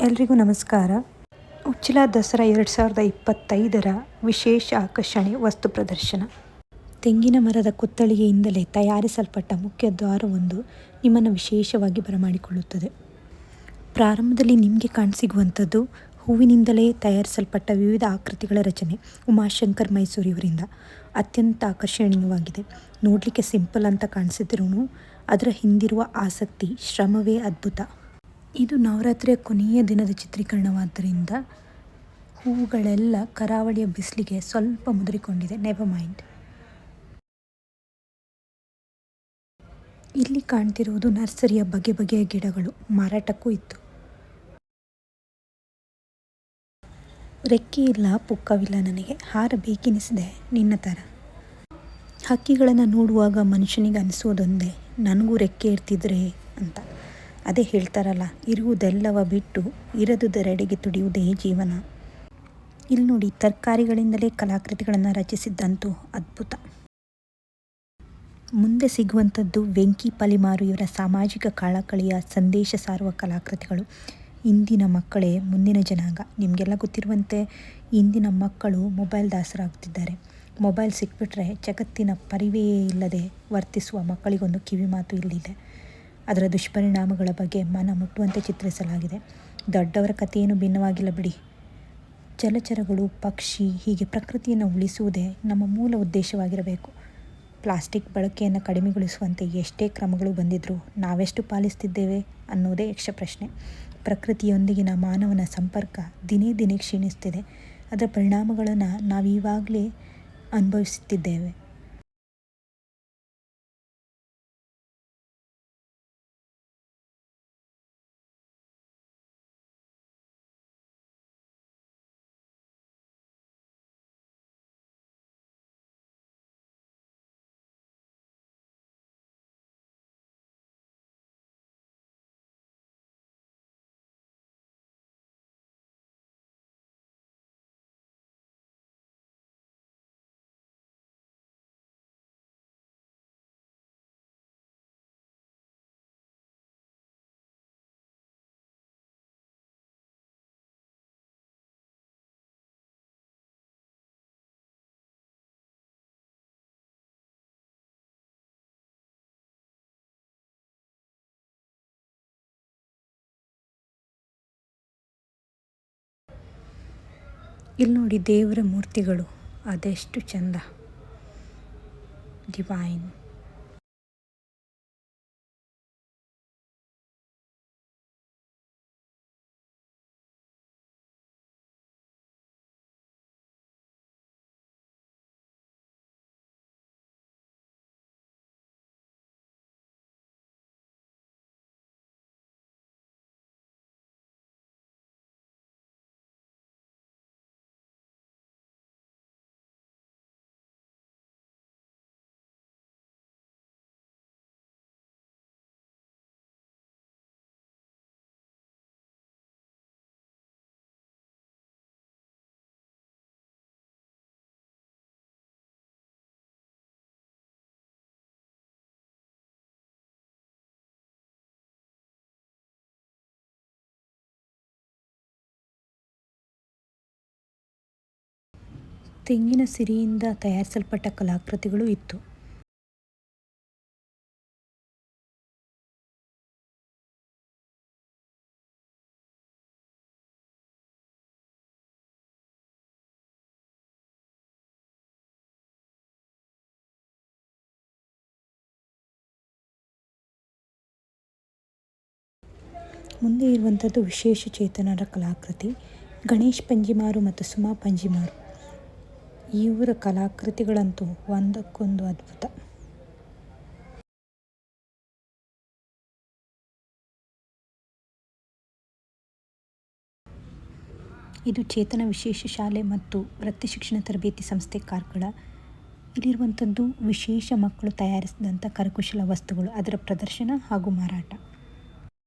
ಎಲ್ರಿಗೂ ನಮಸ್ಕಾರ. ಉಚ್ಚಿಲ ದಸರಾ ಎರಡು ಸಾವಿರದ ಇಪ್ಪತ್ತೈದರ ವಿಶೇಷ ಆಕರ್ಷಣೆ ವಸ್ತು ಪ್ರದರ್ಶನ. ತೆಂಗಿನ ಮರದ ಕುತ್ತಳಿಗೆಯಿಂದಲೇ ತಯಾರಿಸಲ್ಪಟ್ಟ ಮುಖ್ಯ ದ್ವಾರವೊಂದು ನಿಮ್ಮನ್ನು ವಿಶೇಷವಾಗಿ ಬರಮಾಡಿಕೊಳ್ಳುತ್ತದೆ. ಪ್ರಾರಂಭದಲ್ಲಿ ನಿಮಗೆ ಕಾಣಸಿಗುವಂಥದ್ದು ಹೂವಿನಿಂದಲೇ ತಯಾರಿಸಲ್ಪಟ್ಟ ವಿವಿಧ ಆಕೃತಿಗಳ ರಚನೆ ಉಮಾಶಂಕರ್ ಮೈಸೂರಿಯವರಿಂದ ಅತ್ಯಂತ ಆಕರ್ಷಣೀಯವಾಗಿದೆ. ನೋಡಲಿಕ್ಕೆ ಸಿಂಪಲ್ ಅಂತ ಕಾಣಿಸಿದ್ರೂ ಅದರ ಹಿಂದಿರುವ ಆಸಕ್ತಿ ಶ್ರಮವೇ ಅದ್ಭುತ. ಇದು ನವರಾತ್ರಿಯ ಕೊನೆಯ ದಿನದ ಚಿತ್ರೀಕರಣವಾದ್ದರಿಂದ ಹೂವುಗಳೆಲ್ಲ ಕರಾವಳಿಯ ಬಿಸಿಲಿಗೆ ಸ್ವಲ್ಪ ಮುದುರಿಕೊಂಡಿದೆ. ನೆಬರ್ ಮೈಂಡ್ ಇಲ್ಲಿ ಕಾಣ್ತಿರುವುದು ನರ್ಸರಿಯ ಬಗೆ ಬಗೆಯ ಗಿಡಗಳು. ಮಾರಾಟಕ್ಕೂ ಇತ್ತು. ರೆಕ್ಕೆ ಇಲ್ಲ ಪುಕ್ಕವಿಲ್ಲ ನನಗೆ. ಹಾರ ಬೇಕೆನಿಸಿದೆ ನಿನ್ನ ಥರ ಹಕ್ಕಿಗಳನ್ನು ನೋಡುವಾಗ ಮನುಷ್ಯನಿಗೆ ಅನಿಸೋದೊಂದೇ ನನಗೂ ರೆಕ್ಕೆ ಇರ್ತಿದ್ರೆ ಅಂತ. ಅದೇ ಹೇಳ್ತಾರಲ್ಲ, ಇರುವುದೆಲ್ಲವ ಬಿಟ್ಟು ಇರದುದರೆಡೆಗೆ ತುಡಿಯುವುದೇ ಜೀವನ. ಇಲ್ಲಿ ನೋಡಿ, ತರಕಾರಿಗಳಿಂದಲೇ ಕಲಾಕೃತಿಗಳನ್ನು ರಚಿಸಿದ್ದಂತೂ ಅದ್ಭುತ. ಮುಂದೆ ಸಿಗುವಂಥದ್ದು ವೆಂಕಿ ಪಲಿಮಾರು ಇವರ ಸಾಮಾಜಿಕ ಕಾಳಕಳಿಯ ಸಂದೇಶ ಸಾರುವ ಕಲಾಕೃತಿಗಳು. ಇಂದಿನ ಮಕ್ಕಳೇ, ಮುಂದಿನ ಜನಾಂಗ. ನಿಮಗೆಲ್ಲ ಗೊತ್ತಿರುವಂತೆ, ಇಂದಿನ ಮಕ್ಕಳು ಮೊಬೈಲ್ ದಾಸರಾಗ್ತಿದ್ದಾರೆ ಮೊಬೈಲ್ ಸಿಕ್ಬಿಟ್ರೆ ಜಗತ್ತಿನ ಪರಿವೆಯೇ ಇಲ್ಲದೆ ವರ್ತಿಸುವ ಮಕ್ಕಳಿಗೊಂದು ಕಿವಿ ಮಾತು ಇಲ್ಲಿದೆ. ಅದರ ದುಷ್ಪರಿಣಾಮಗಳ ಬಗ್ಗೆ ಮನ ಮುಟ್ಟುವಂತೆ ಚಿತ್ರಿಸಲಾಗಿದೆ. ದೊಡ್ಡವರ ಕಥೆಯೇನು ಭಿನ್ನವಾಗಿಲ್ಲ ಬಿಡಿ. ಜಲಚರಗಳು, ಪಕ್ಷಿ ಹೀಗೆ ಪ್ರಕೃತಿಯನ್ನು ಉಳಿಸುವುದೇ ನಮ್ಮ ಮೂಲ ಉದ್ದೇಶವಾಗಿರಬೇಕು. ಪ್ಲಾಸ್ಟಿಕ್ ಬಳಕೆಯನ್ನು ಕಡಿಮೆಗೊಳಿಸುವಂತೆ ಎಷ್ಟೇ ಕ್ರಮಗಳು ಬಂದಿದ್ದರೂ ನಾವೆಷ್ಟು ಪಾಲಿಸ್ತಿದ್ದೇವೆ ಅನ್ನೋದೇ ಯಕ್ಷ ಪ್ರಶ್ನೆ. ಪ್ರಕೃತಿಯೊಂದಿಗಿನ ಮಾನವನ ಸಂಪರ್ಕ ದಿನೇ ದಿನೇ ಕ್ಷೀಣಿಸ್ತಿದೆ. ಅದರ ಪರಿಣಾಮಗಳನ್ನು ನಾವೀವಾಗಲೇ ಅನುಭವಿಸುತ್ತಿದ್ದೇವೆ. ಇಲ್ಲಿ ನೋಡಿ ದೇವರ ಮೂರ್ತಿಗಳು. ಅದೆಷ್ಟು ಚಂದ. ಡಿವೈನ್ ತೆಂಗಿನ ಸಿರಿಯಿಂದ ತಯಾರಿಸಲ್ಪಟ್ಟ ಕಲಾಕೃತಿಗಳು ಇತ್ತು. ಮುಂದೆ ಇರುವಂಥದ್ದು ವಿಶೇಷ ಚೇತನರ ಕಲಾಕೃತಿ. ಗಣೇಶ್ ಪಂಜಿಮಾರು ಮತ್ತು ಸುಮಾ ಪಂಜಿಮಾರು. ಇವರ ಕಲಾಕೃತಿಗಳಂತೂ ಒಂದಕ್ಕೊಂದು ಅದ್ಭುತ. ಇದು ಚೇತನ ವಿಶೇಷ ಶಾಲೆ ಮತ್ತು ವೃತ್ತಿ ಶಿಕ್ಷಣ ತರಬೇತಿ ಸಂಸ್ಥೆ ಕಾರ್ಕಳ. ಇಲ್ಲಿರುವಂಥದ್ದು ವಿಶೇಷ ಮಕ್ಕಳು ತಯಾರಿಸಿದಂಥ ಕರಕುಶಲ ವಸ್ತುಗಳು, ಅದರ ಪ್ರದರ್ಶನ ಹಾಗೂ ಮಾರಾಟ.